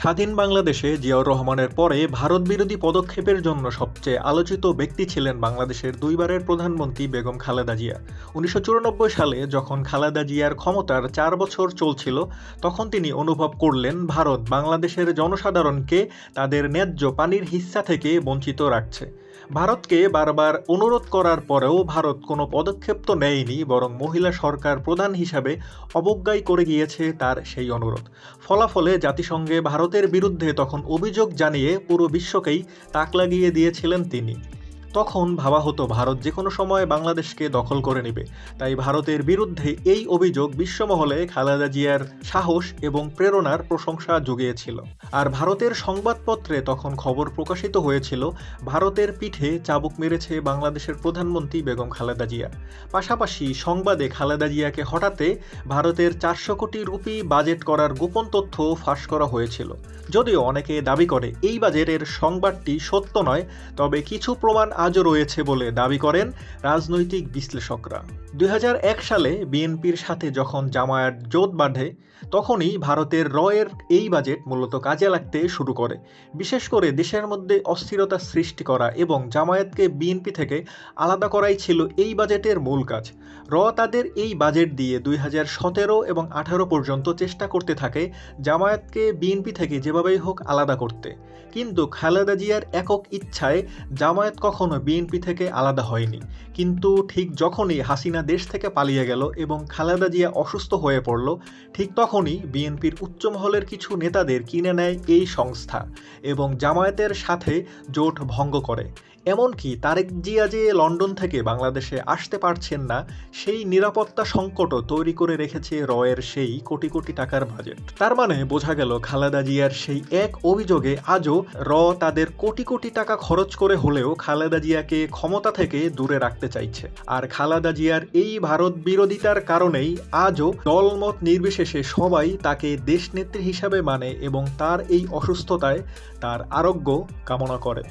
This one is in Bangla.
স্বাধীন বাংলাদেশে জিয়াউর রহমানের পরে ভারত বিরোধী পদক্ষেপের জন্য সবচেয়ে আলোচিত ব্যক্তি ছিলেন বাংলাদেশের দুইবারের প্রধানমন্ত্রী বেগম খালেদা জিয়া। উনিশশো চুরানব্বই সালে যখন খালেদা জিয়ার ক্ষমতার চার বছর চলছিল, তখন তিনি অনুভব করলেন ভারত বাংলাদেশের জনসাধারণকে তাদের ন্যায্য পানির হিস্সা থেকে বঞ্চিত রাখছে। ভারতকে বারবার অনুরোধ করার পরেও ভারত কোনো পদক্ষেপ তো নেয়নি, বরং মহিলা সরকার প্রধান হিসাবে অবজ্ঞাই করে গিয়েছে তার সেই অনুরোধ। ফলাফলে জাতিসংঘে ভারতের বিরুদ্ধে তখন অভিযোগ জানিয়ে পুরো বিশ্বকেই তাক লাগিয়ে দিয়েছিলেন তিনি। তখন ভাবা হতো ভারত যে কোনো সময় বাংলাদেশকে দখল করে নেবে। তাই ভারতের বিরুদ্ধে এই অভিযোগ বিশ্বমহলে খালেদা জিয়ার সাহস এবং প্রেরণার প্রশংসা জুগিয়েছিল। আর ভারতের সংবাদপত্রে তখন খবর প্রকাশিত হয়েছিল, ভারতের পিঠে চাবুক মেরেছে বাংলাদেশের প্রধানমন্ত্রী বেগম খালেদা জিয়া। পাশাপাশি সংবাদে খালেদা জিয়াকে হঠাতে ভারতের চারশো কোটি রুপি বাজেট করার গোপন তথ্য ফাঁস করা হয়েছিল। যদিও অনেকে দাবি করে, এই বাজেটের সংবাদটি সত্য নয়, তবে কিছু প্রমাণ আজও রয়েছে বলে দাবি করেন রাজনৈতিক বিশ্লেষকরা। দুই হাজার এক সালে বিএনপির সাথে যখন জামায়াত জোট বাঁধে, তখনই ভারতের রয়ের এই বাজেট মূলত কাজে লাগতে শুরু করে। বিশেষ করে দেশের মধ্যে অস্থিরতা সৃষ্টি করা এবং জামায়াতকে বিএনপি থেকে আলাদা করাই ছিল এই বাজেটের মূল কাজ। র তাদের এই বাজেট দিয়ে দুই হাজার সতেরো এবং আঠারো পর্যন্ত চেষ্টা করতে থাকে জামায়াতকে বিএনপি থেকে যেভাবেই হোক আলাদা করতে। কিন্তু খালেদা জিয়ার একক ইচ্ছায় জামায়াত কখনো বিএনপি থেকে আলাদা হয়নি। কিন্তু ঠিক যখনই হাসিনা দেশ থেকে পালিয়ে গেল এবং খালেদা জিয়া অসুস্থ হয়ে পড়ল, ঠিক তখনই বিএনপির উচ্চমহলের কিছু নেতাদের কিনে নেয় এই সংস্থা এবং জামায়াতের সাথে জোট ভঙ্গ করে। এমনকি তারেক জিয়া যে লন্ডন থেকে বাংলাদেশে আসতে পারছেন না, সেই নিরাপত্তা সংকটও তৈরি করে রেখেছে রয়ের সেই কোটি কোটি টাকার বাজেট। তার মানে বোঝা গেল খালেদা জিয়ার সেই এক অভিযোগে আজও র তাদের কোটি কোটি টাকা খরচ করে হলেও খালেদা জিয়াকে ক্ষমতা থেকে দূরে রাখতে চাইছে। আর খালেদা জিয়ার এই ভারত বিরোধিতার কারণেই আজও দলমত নির্বিশেষে সবাই তাকে দেশনেত্রী হিসাবে মানে এবং তার এই অসুস্থতায় তার আরোগ্য কামনা করে।